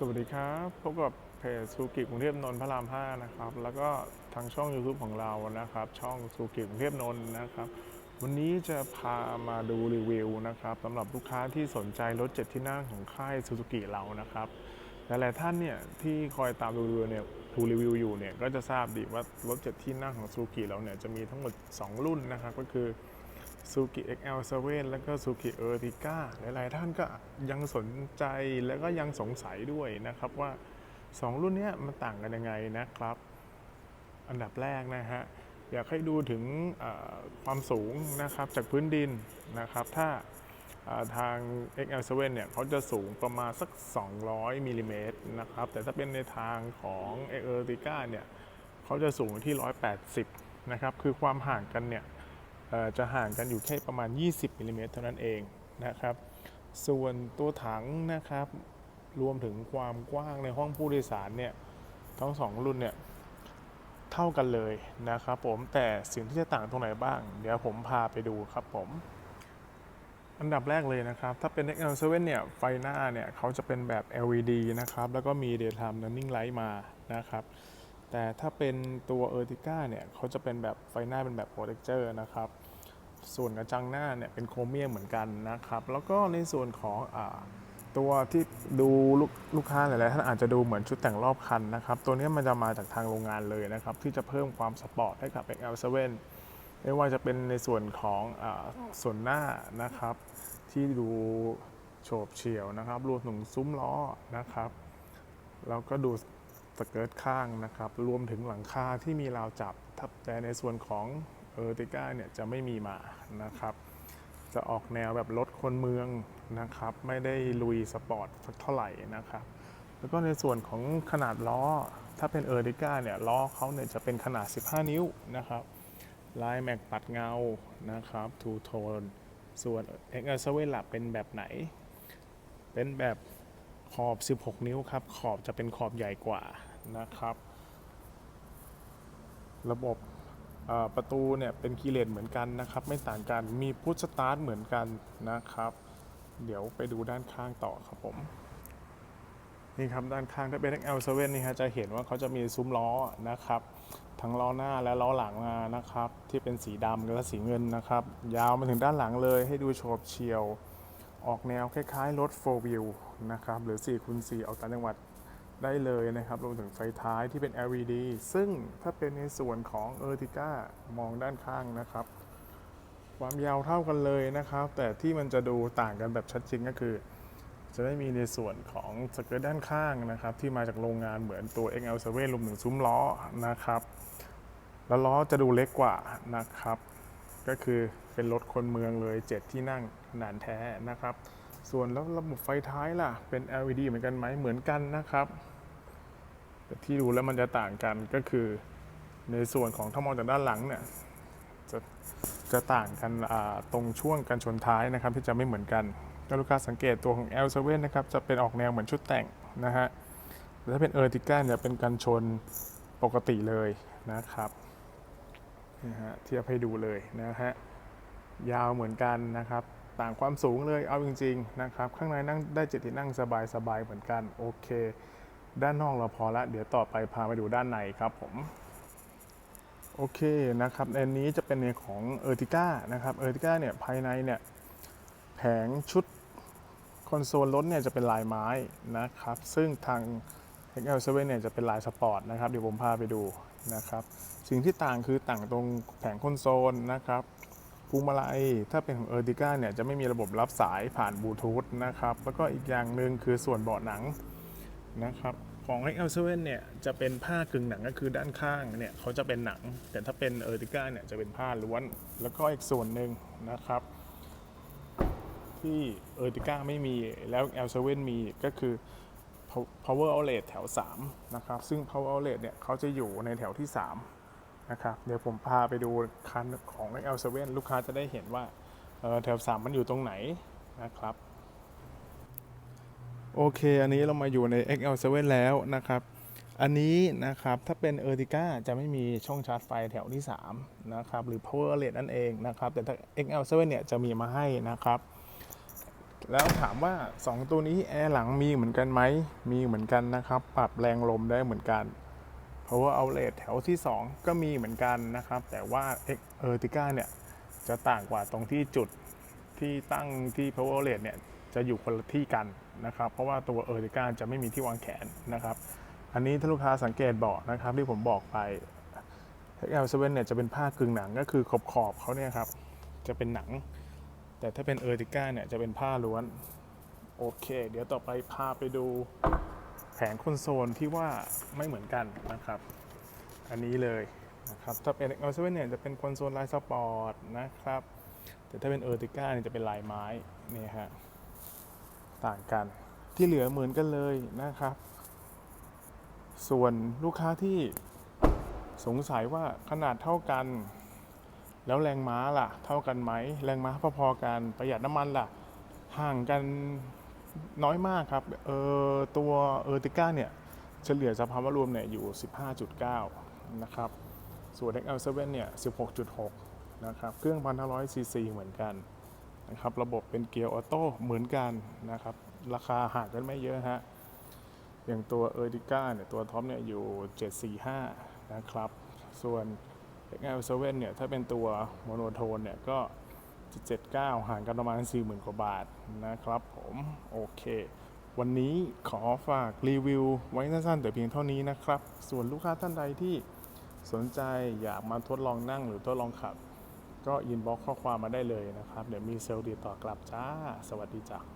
สวัสดีครับ พบกับเพจซูกิกรุงเทพนนท์พระราม 5 นะครับ แล้วก็ทางช่อง YouTube ของเรานะครับ ช่องซูกิกรุงเทพนนท์นะครับ วันนี้จะพามาดูรีวิวนะครับสำหรับลูกค้าที่สนใจรถเจ็ดที่นั่งของค่ายซูซูกิเรานะครับหลายๆท่านเนี่ยที่คอยตามดูรีวิวเนี่ยดูรีวิวอยู่เนี่ยก็จะทราบดีว่ารถเจ็ดที่นั่งของซูกิเราเนี่ยจะมีทั้งหมด 2 รุ่นนะครับก็คือ ซูกิ XL7 แล้วก็ซูกิ Ertiga หลายๆ ท่านก็ยังสนใจแล้วก็ยังสงสัยด้วยนะครับว่า 2 รุ่นนี้มันต่างกันยังไงนะครับ อันดับแรกนะฮะ อยากให้ดูถึงความสูงนะครับจากพื้นดินนะครับ ถ้าเอ่อทาง XL7 เนี่ยเขาจะสูงประมาณสัก 200มิลลิเมตรนะครับ แต่ถ้าเป็นในทางของ Ertiga เนี่ยเขาจะสูงที่ 180 นะครับ คือความห่างกันเนี่ย จะห่างกันอยู่แค่ประมาณ 20มิลลิเมตรเท่านั้นเองนะครับ ส่วนตัวถังนะครับรวมถึงความกว้างในห้องผู้โดยสารเนี่ยทั้งสองรุ่นเนี่ยเท่ากันเลยนะครับผมแต่สิ่งที่จะต่างตรงไหนบ้าง เดี๋ยวผมพาไปดูครับผมอันดับแรกเลยนะครับ ถ้าเป็น XL7 เนี่ย ไฟหน้าเนี่ยเขาจะเป็นแบบ LED นะครับ แล้วก็มี daytime running light มานะครับ แต่ถ้าเป็นตัว Ertiga เนี่ยเขาจะเป็นแบบไฟหน้าเป็นแบบ projector นะครับ ส่วนกระจังหน้าเนี่ยเป็นโครเมียมเหมือนกันนะครับ แล้วก็ในส่วนของอตัวที่ดูลูกลูกค้าหลายๆท่านอาจจะดูเหมือนชุดแต่งรอบคันนะครับ ตัวนี้มันจะมาจากทางโรงงานเลยนะครับ ที่จะเพิ่มความสปอร์ตให้กับ XL7 ไม่ว่าจะเป็นในส่วนของอส่วนหน้านะครับ ที่ดูโฉบเฉี่ยวนะครับรวมถึงซุ้มล้อนะครับ แล้วก็ดูสเกิร์ตข้างนะครับ รวมถึงหลังคาที่มีราวจับแต่ในส่วนของ เออร์ติก้าเนี่ยจะไม่มีมานะครับ จะออกแนวแบบรถคนเมืองนะครับ ไม่ได้ลุยสปอร์ตเท่าไหร่นะครับ แล้วก็ในส่วนของขนาดล้อ ถ้าเป็นเออร์ติก้าเนี่ยล้อเขาเนี่ยจะเป็นขนาด 15 นิ้วนะครับลายแม็กปัดเงานะครับทูโทนส่วน XL7 ล่ะเป็นแบบไหน เป็นแบบขอบ 16 นิ้วครับ ขอบจะเป็นขอบใหญ่กว่านะครับ ระบบ ประตูเนี่ยเป็นคีเลนเหมือนกันนะครับ ไม่ต่างกันมีพุชสตาร์ทเหมือนกันนะครับ เดี๋ยวไปดูด้านข้างต่อครับผมนี่ครับด้านข้างถ้าเป็น XL7 นี่ฮะจะเห็นว่าเขาจะมีซุ้มล้อนะครับ ทั้งล้อหน้าและล้อหลังมานะครับ ที่เป็นสีดำและสีเงินนะครับ ยาวมาถึงด้านหลังเลยให้ดูโฉบเฉี่ยว ออกแนวคล้ายๆรถ4 wheel นะครับ หรือ4คูณ4ออกต่างจังหวัด ได้เลยนะครับรวมถึงไฟท้ายที่เป็น LED ซึ่งถ้าเป็นในส่วนของ Ertiga มองด้านข้างนะครับ ความยาวเท่ากันเลยนะครับ แต่ที่มันจะดูต่างกันแบบชัดเจนก็คือ จะไม่มีในส่วนของสเกิร์ตด้านข้างนะครับ ที่มาจากโรงงานเหมือนตัว XL7 รวมถึงซุ้มล้อนะครับ แล้วล้อจะดูเล็กกว่านะครับ ก็คือเป็นรถคนเมืองเลย 7 ที่นั่งขนาดแท้นะครับ ส่วนแล้วระบบไฟท้ายล่ะ เป็น LED เหมือนกันไหมเหมือนกันนะครับแต่ที่ดูแล้วมันจะต่างกันก็คือในส่วนของถ้ามองจากด้านหลังเนี่ยจะจะต่างกันตรงช่วงกันชนท้ายนะครับ ที่จะไม่เหมือนกันถ้าลูกค้าสังเกตตัวของ L7 นะครับจะเป็นออกแนวเหมือนชุดแต่งนะฮะแต่ถ้าเป็น Ertiga เนี่ยเป็นกันชนปกติเลยนะครับนะฮะเทียบให้ดูเลยนะฮะยาวเหมือนกันนะครับ ต่างความสูงเลยเอาจริงๆนะครับข้างในนั่งได้เจ็ดที่นั่งสบายๆเหมือนกันโอเค ด้านนอกเราพอละเดี๋ยวต่อไปพาไปดูด้านในครับผมโอเคนะครับในนี้จะเป็นในของ Ertiga นะครับ Ertiga เนี่ยภายในเนี่ยแผงชุดคอนโซลรถเนี่ยจะเป็นลายไม้นะครับ ซึ่งทาง XL7 เนี่ยจะเป็นลายสปอร์ตนะครับ เดี๋ยวผมพาไปดูนะครับ สิ่งที่ต่างคือต่างตรงแผงคอนโซลนะครับ พวงมาลัยถ้าเป็นของ Ertiga เนี่ยจะไม่มีระบบรับสายผ่านบลูทูธนะครับ แล้วก็อีกอย่างหนึ่งคือส่วนเบาะหนังนะครับของ XL7 เนี่ยจะเป็นผ้ากึ่งหนังก็คือด้านข้างเนี่ยเขาจะเป็นหนัง แต่ถ้าเป็น Ertiga เนี่ยจะเป็นผ้าล้วน แล้วก็อีกส่วนหนึ่งนะครับ ที่ Ertiga ไม่มีแล้ว L7 มีก็คือ power outlet แถว 3 นะครับ ซึ่ง power outlet เนี่ยเขาจะอยู่ในแถวที่ 3 นะครับ เดี๋ยวผมพาไปดูคันของ L7 ลูกค้าจะได้เห็นว่าเออแถว 3 มันอยู่ตรงไหนนะครับ โอเค อันนี้เรามาอยู่ใน XL7 แล้วนะครับ อันนี้นะครับถ้าเป็น Ertiga จะไม่มีช่องชาร์จไฟแถวที่ 3 นะครับ หรือ powerlet นั่นเองนะครับ แต่ถ้า XL7 เนี่ยจะมีมาให้นะครับแล้วถามว่า 2 ตัวนี้แอร์หลังมีเหมือนกันไหม มีเหมือนกันนะครับ ปรับแรงลมได้เหมือนกัน power outlet แถวที่ 2 ก็มีเหมือนกันนะครับ แต่ว่า Ertiga เนี่ยจะต่างกว่าตรงที่จุดที่ตั้งที่ power outlet เนี่ยจะอยู่คนละที่กันนะครับ เพราะว่าตัว Ertiga จะไม่มีที่วางแขนนะครับ อันนี้ถ้าลูกค้าสังเกตบอกนะครับที่ผมบอกไป XL7 เนี่ยจะเป็นผ้ากึ่งหนังก็คือขอบขอบเขาเนี่ยครับจะเป็นหนัง แต่ถ้าเป็นเออร์ติก้าเนี่ยจะเป็นผ้าล้วน โอเค เดี๋ยวต่อไปพาไปดู แผงคอนโซลที่ว่าไม่เหมือนกันนะครับ อันนี้เลยนะครับถ้าเป็น XL7 เนี่ยจะเป็นคอนโซลลายสปอร์ตนะครับ แต่ถ้าเป็นเออร์ติก้าเนี่ยจะเป็นลายไม้นี่ฮะต่างกันที่เหลือเหมือนกันเลยนะครับ ส่วนลูกค้าที่สงสัยว่าขนาดเท่ากัน แล้วแรงม้าล่ะ เท่ากันไหม แรงม้าพอๆกันประหยัดน้ำมันล่ะ ห่างกัน น้อยมากครับเออตัวเออร์ติก้าเนี่ยเฉลี่ยสภาวะรวมเนี่ยอยู่ 15.9 นะครับ ส่วน XL7 เนี่ย 16.6 นะครับ เครื่อง 1,500 ซีซีเหมือนกันนะครับ ระบบเป็นเกียร์ออโต้เหมือนกันนะครับ ราคาห่างกันไม่เยอะฮะ อย่างตัวเออร์ติก้าเนี่ยตัวท็อปเนี่ยอยู่ 745 นะครับ ส่วน XL7 เนี่ยถ้าเป็นตัวโมโนโทนเนี่ยก็ 779 ห่างกันประมาณ 40,000 กว่าบาทนะครับผมโอเค วันนี้ขอฝากรีวิวไว้สั้นๆ แต่เพียงเท่านี้นะครับ ส่วนลูกค้าท่านใดที่สนใจอยากมาทดลองนั่งหรือทดลองขับ ก็อินบ็อกข้อความมาได้เลยนะครับ เดี๋ยวมีเซลล์ติดต่อกลับจ้า สวัสดีจ้า